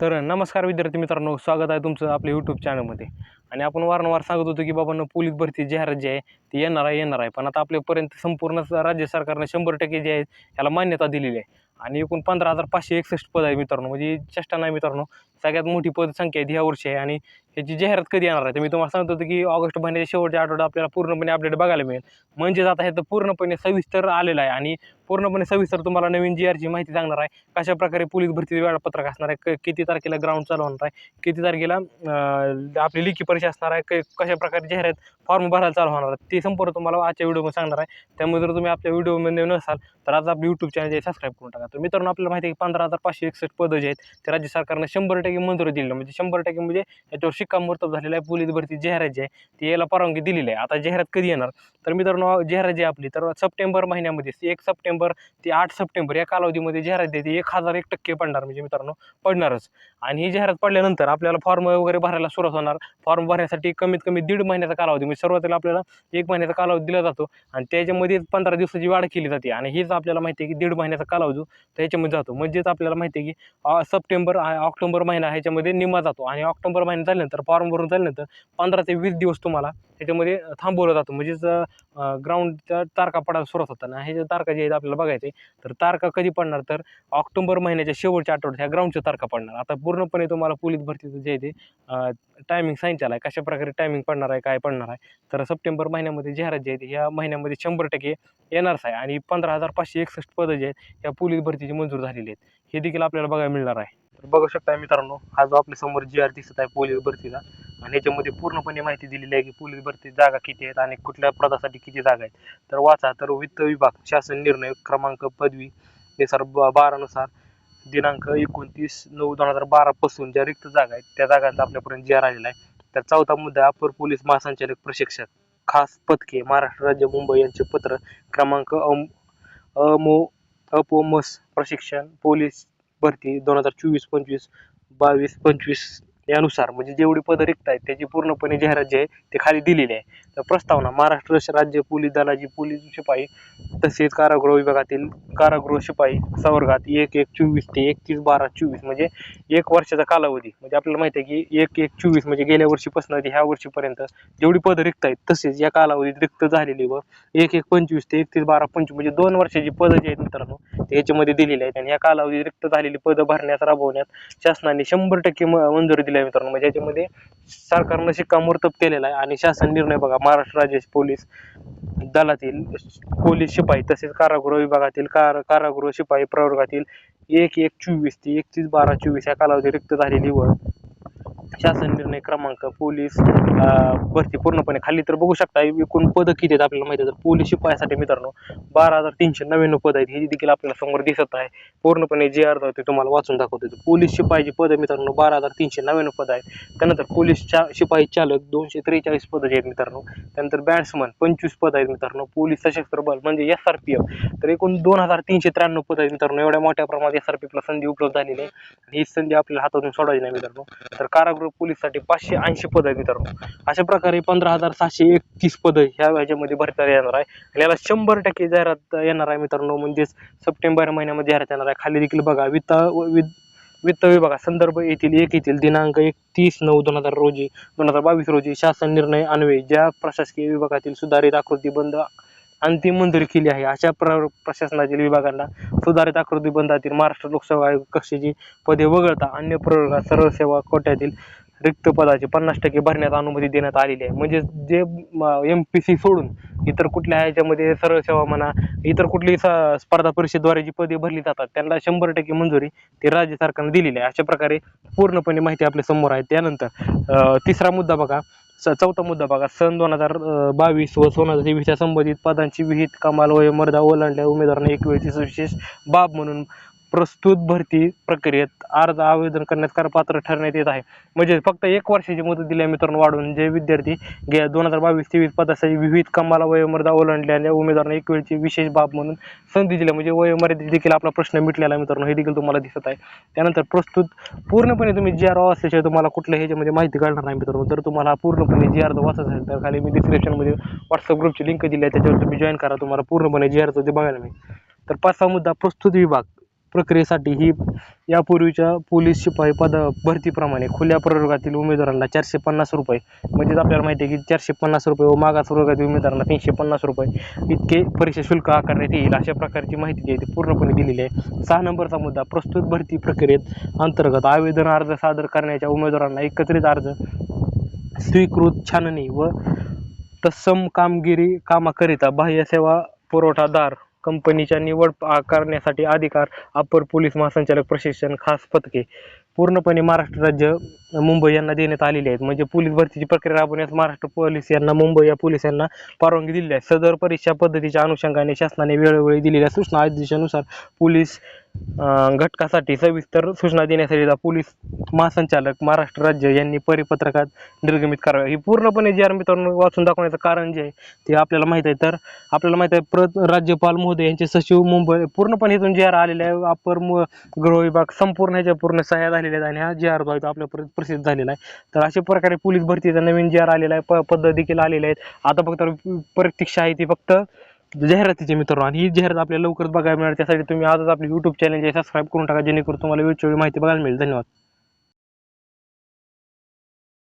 तर नमस्कार विद्यार्थी मित्रांनो स्वागत आहे तुमचं आपल्या यूट्यूब चॅनलमध्ये आणि आपण वारंवार सांगत होतो की बाबांनो पोलीस भरती जाहिरात जी आहे ती येणार आहे येणार आहे. पण आता आपल्यापर्यंत संपूर्ण राज्य सरकारनं शंभर टक्के जे आहे ह्याला मान्यता दिलेली आहे. आणि एकूण पंधरा हजार पाचशे एकसष्ट पद आहे मित्रांनो. म्हणजे चेष्टा नाही मित्रांनो. सगळ्यात मोठी पदसंख्या आहे ह्या वर्षी आहे. आणि ह्याची जाहिरात कधी येणार आहे? तर मी तुम्हाला सांगतो होतो की ऑगस्ट महिन्याच्या शेवटच्या आठवड्यात आपल्याला पूर्णपणे अपडेट बघायला मिळेल. म्हणजेच आता हे तर पूर्णपणे सविस्तर आलेलं आहे. आणि पूर्णपणे सविस्तर तुम्हाला नवीन जी आरची माहिती सांगणार आहे. कशा प्रकारे पोलीस भरती वेळापत्रक असणार आहे? क- किती तारखेला ग्राउंड चालू होणार आहे? किती तारखेला आपली लिखी परीक्षा असणार आहे? क- कशा प्रकारे जाहिरात फॉर्म भरायला चालू होणार आहे? ते संपूर्ण तुम्हाला आजच्या व्हिडिओमध्ये सांगणार आहे. त्यामुळे जर तुम्ही आपल्या व्हिडिओमध्ये नसाल तर आज आपलं यूट्यूब चॅनल सबस्क्राईब करून टाका. तर मित्रांनो आपल्याला माहिती आहे की पंधरा हजार पाचशे एकसष्ट पदं जे आहेत ते राज्य सरकारनं शंभर टक्के मंजुरी दिलेलं म्हणजे शंभर टक्के म्हणजे याच्यावर शिक्कामोर्तब झालेला आहे पोलीस भरती जाहिरात जी आहे ती याला परवानगी दिलेली आहे. आता जाहिरात कधी येणार? तर मित्रांनो जाहिरात जी आपली तर सप्टेंबर महिन्यामध्ये एक सप्टेंबर ते आठ सप्टेंबर या कालावधीमध्ये जाहिरात देते एक हजार एक टक्के पडणार म्हणजे मित्रांनो पडणारच. आणि ही जाहिरात पडल्यानंतर आपल्याला फॉर्म वगैरे भरायला सुरुवात होणार. फॉर्म भरण्यासाठी कमीत कमी दीड महिन्याचा कालावधी म्हणजे सुरुवातीला आपल्याला एक महिन्याचा कालावधी दिला जातो. आणि त्याच्यामध्ये पंधरा दिवसाची वाढ केली जाते. आणि हीच आपल्याला माहिती आहे की दीड महिन्याचा कालावधी त्याच्यामध्ये जातो. म्हणजेच आपल्याला माहिती आहे की सप्टेंबर ऑक्टोबर महिना ह्याच्यामध्ये निमा जातो. आणि ऑक्टोबर महिना झाल्यानंतर फॉर्म भरून झाल्यानंतर पंधरा ते वीस दिवस तुम्हाला त्याच्यामध्ये थांबवलं जातं. म्हणजेच ग्राउंडच्या तारखा पडायला सुरुवात होतात आणि ह्याच्या तारखा जे आहेत आपल्याला बघायचे तर तारखा कधी पडणार? तर ऑक्टोबर महिन्याच्या शेवटच्या आठवड्यात ह्या ग्राउंडच्या तारखा पडणार. आता पूर्णपणे तुम्हाला पोलीस भरतीचं जे आहे ते टायमिंग सांगितलं आहे. कशा प्रकारे टायमिंग पडणार आहे काय पडणार आहे? तर सप्टेंबर महिन्यामध्ये जाहिरात जे आहे ह्या महिन्यामध्ये शंभर टक्के येणारच आहे. आणि पंधरा हजार पाचशे एकसष्ट पदं जे आहेत या पोलीस भरतीची मंजूर झालेली आहेत. हे देखील आपल्याला बघायला मिळणार आहे. तर बघू शकता मित्रांनो हा जो आपल्यासमोर जी आर दिसत आहे पोलीस भरतीला आणि याच्यामध्ये पूर्णपणे माहिती दिलेली आहे की पोलीस भरती जागा किती आहेत आणि कुठल्या पदासाठी किती जागा आहेत. तर वाचा तर वित्त विभाग शासन निर्णय क्रमांक पदवी नुसार ब- बारानुसार दिनांक एकोणतीस नऊ दोन हजार बारापासून ज्या रिक्त जागा आहेत त्या जागांचा आपल्यापर्यंत जी राहिलेला आलेला आहे तर चौथा मुद्दा अपर पोलीस महासंचालक प्रशिक्षक खास पथके महाराष्ट्र राज्य मुंबई यांचे पत्र क्रमांक अम अमो अपोमस प्रशिक्षण पोलीस भरती दोन हजार चोवीस पंचवीस बावीस पंचवीस यानुसार म्हणजे जेवढी पदं रिक्त आहेत त्याची पूर्णपणे जाहिरात जी आहे ते खाली दिलेली आहे. तर प्रस्तावना महाराष्ट्र राज्य पोलीस दलाची पोलीस शिपाई तसेच कारागृह विभागातील कारागृह शिपाई संवर्गात एक एक चोवीस ते एकतीस बारा चोवीस म्हणजे एक वर्षाचा कालावधी. म्हणजे आपल्याला माहिती आहे की एक एक चोवीस म्हणजे गेल्या वर्षीपासून ते ह्या वर्षीपर्यंत जेवढी पदं रिक्त आहेत तसेच या कालावधीत रिक्त झालेली व एक एक पंचवीस ते एकतीस बारा पंचवीस म्हणजे दोन वर्षाची पदं जी आहेत मित्रांनो ते याच्यामध्ये दिलेली आहेत. आणि या कालावधीत रिक्त झालेली पदं भरण्यास राबवण्यात शासनाने शंभर टक्के म- मंजुरी दिली आहे मित्रांनो. म्हणजे याच्यामध्ये सरकारनं शिक्कामोर्तब केलेला आहे आणि शासन निर्णय बघा महाराष्ट्र राज्य पोलीस दलातील पोलीस शिपाई तसेच कारागृह विभागातील कार कारागृह शिपाई प्रवर्गातील एक एक चोवीस ते एकतीस बारा चोवीस या कालावधी रिक्त झालेली व शासन निर्णय क्रमांक पोलीस भरती पूर्णपणे खाली तर बघू शकता एकूण पदं किती आहेत आपल्याला माहिती आहे. तर पोलीस शिपायासाठी मित्रांनो बारा हजार तीनशे नव्याण्णव पद आहेत. हे देखील आपल्याला समोर दिसत आहे. पूर्णपणे जे अर्ज ते तुम्हाला वाचून दाखवतो पोलीस शिपाईची पदं मित्रांनो बारा हजार तीनशे नव्याण्णव पद आहेत. त्यानंतर पोलीस चा शिपाई चालक दोनशे त्रेचाळीस पदं जे आहेत मित्रांनो त्यानंतर बॅट्समन पंचवीस पद आहेत मित्रांनो पोलीस सशस्त्र बल म्हणजे एस आर पी एफ तर एकूण दोन हजार तीनशे त्र्याण्णव पद आहेत मित्रांनो एवढ्या मोठ्या प्रमाणात एस आर पी एफला संधी उपलब्ध झालेली आहे. ही संधी आपल्याला हातातून सोडायची नाही मित्रांनो. तर कारागृह पोलीससाठी पाचशे ऐंशी पद वितरण मित्रांनो. अशा प्रकारे पंधरा हजार सहाशे एकतीस पदं ह्या ह्याच्यामध्ये भरता येणार आहे. आणि याला शंभर टक्के जाहिरात येणार आहे मित्रांनो. म्हणजेच सप्टेंबर महिन्यामध्ये जाहिरात येणार आहे. खाली देखील बघा वित्त विद वित्त विभागा संदर्भ येथील एक येथील दिनांक एकतीस नऊ दोन हजार रोजी दोन हजार बावीस रोजी शासन निर्णय अन्वये ज्या प्रशासकीय विभागातील सुधारित आकृतीबंध अंतिम मंजुरी केली आहे. अशा प्र प्रशासनातील विभागांना सुधारित आकृतीबंधातील महाराष्ट्र लोकसेवा आयोग कक्षेची पदे वगळता अन्य प्रवर्गात सरळ सेवा कोट्यातील रिक्त पदाचे पन्नास टक्के भरण्यात अनुमती देण्यात आलेली आहे. म्हणजे जे एम पी सी सोडून इतर कुठल्या ह्याच्यामध्ये सरळ सेवा म्हणा इतर कुठली स्पर्धा परिषदेद्वारे जी पदे भरली जातात त्यांना शंभर टक्के मंजुरी ते राज्य सरकारने दिलेली आहे. अशा प्रकारे पूर्णपणे माहिती आपल्यासमोर आहे. त्यानंतर तिसरा मुद्दा बघा. स चौथा मुद्दा बघा. सन दोन हजार बावीस व दोन हजार तेवीसच्या संबंधित पदांची विहित कमाल वय मर्दा ओलांडल्या उमेदवारांना एक वेळची विशेष बाब म्हणून प्रस्तुत भरती प्रक्रियेत अर्ज आवेदन करण्यास करपात्र ठरण्यात येत आहे. म्हणजे फक्त एक वर्षाची मुदत दिली आहे मित्रांनो वाढवून जे विद्यार्थी गे दोन हजार बावीस तेवीस पदासाठी विविध कमाला वयोमर्यादा ओलांडलेल्या उमेदवारांना एक वेळची विशेष बाब म्हणून संधी दिली म्हणजे वयोमर्यादेत देखील आपला प्रश्न मिटलेला आहे मित्रांनो. हे देखील तुम्हाला दिसत आहे. त्यानंतर प्रस्तुत पूर्णपणे तुम्ही जी आर असल्याशिवाय तुम्हाला कुठल्या ह्याच्यामध्ये माहिती कळणार नाही मित्रांनो. जर तुम्हाला पूर्णपणे जी अर्ज वाचत असेल तर खाली मी डिस्क्रिप्शनमध्ये व्हॉट्सअप ग्रुपची लिंक दिली आहे. त्याच्यावर तुम्ही जॉईन करा. तुम्हाला पूर्णपणे जी आरचं ते बघायला मिळेल. तर पाचवा मुद्दा प्रस्तुत विभाग. प्रक्रियेसाठी ही यापूर्वीच्या पोलीस शिपाई पद भरतीप्रमाणे खुल्या प्रवर्गातील उमेदवारांना चारशे पन्नास रुपये म्हणजेच आपल्याला माहिती आहे की चारशे पन्नास रुपये व मागास वर्गातील उमेदवारांना तीनशे पन्नास रुपये इतके परीक्षा शुल्क आकारण्यात येईल अशा प्रकारची माहिती जी आहे ती पूर्णपणे दिलेली आहे. सहा नंबरचा मुद्दा प्रस्तुत भरती प्रक्रियेत अंतर्गत आवेदन अर्ज सादर करण्याच्या उमेदवारांना एकत्रित अर्ज स्वीकृत छाननी व तत्सम कामगिरी कामाकरिता बाह्य सेवा पुरवठादार कंपनीच्या निवड पा- करण्यासाठी अधिकार अपर पोलीस महासंचालक प्रशिक्षण खास पथके. पूर्णपणे महाराष्ट्र राज्य मुंबई यांना देण्यात आलेली आहेत. म्हणजे पोलीस भरतीची प्रक्रिया राबवण्यास महाराष्ट्र पोलीस यांना मुंबई या पोलीस यांना परवानगी दिलेली आहे. सदर परीक्षा पद्धतीच्या अनुषंगाने शासनाने वेळोवेळी दिलेल्या सूचना आदेशानुसार पोलीस घटकासाठी सविस्तर सूचना देण्यासाठी पोलीस महासंचालक महाराष्ट्र राज्य यांनी परिपत्रकात निर्गमित करावे. ही पूर्णपणे जे आर मित्रांनो वाचून दाखवण्याचं कारण जे आहे ते आपल्याला माहीत आहे. तर आपल्याला माहीत आहे प्र राज्यपाल महोदय यांचे सचिव मुंबई पूर्णपणे इथून जे आर आलेले आहे अपर गृह विभाग संपूर्ण ह्याच्या पूर्ण सह्या झालेल्या आहेत आणि हा जे आर जो आहे तो आपल्यापर्यंत प्रसिद्ध झालेला आहे. तर अशा प्रकारे पोलीस भरतीचा नवीन जे आर आलेला आहे प पद्धत देखील आलेल्या आहेत. आता फक्त प्रतीक्षा आहे ती फक्त जाहिरातीचे मित्रांनो. आणि ही जाहिरात आपल्याला लवकरच बघायला मिळणार. त्यासाठी तुम्ही आजच आपले यूट्यूब चॅनल सबस्क्राईब करून टाका जेणेकरून तुम्हाला वेळच्या वेळी माहिती बघायला मिळेल. धन्यवाद.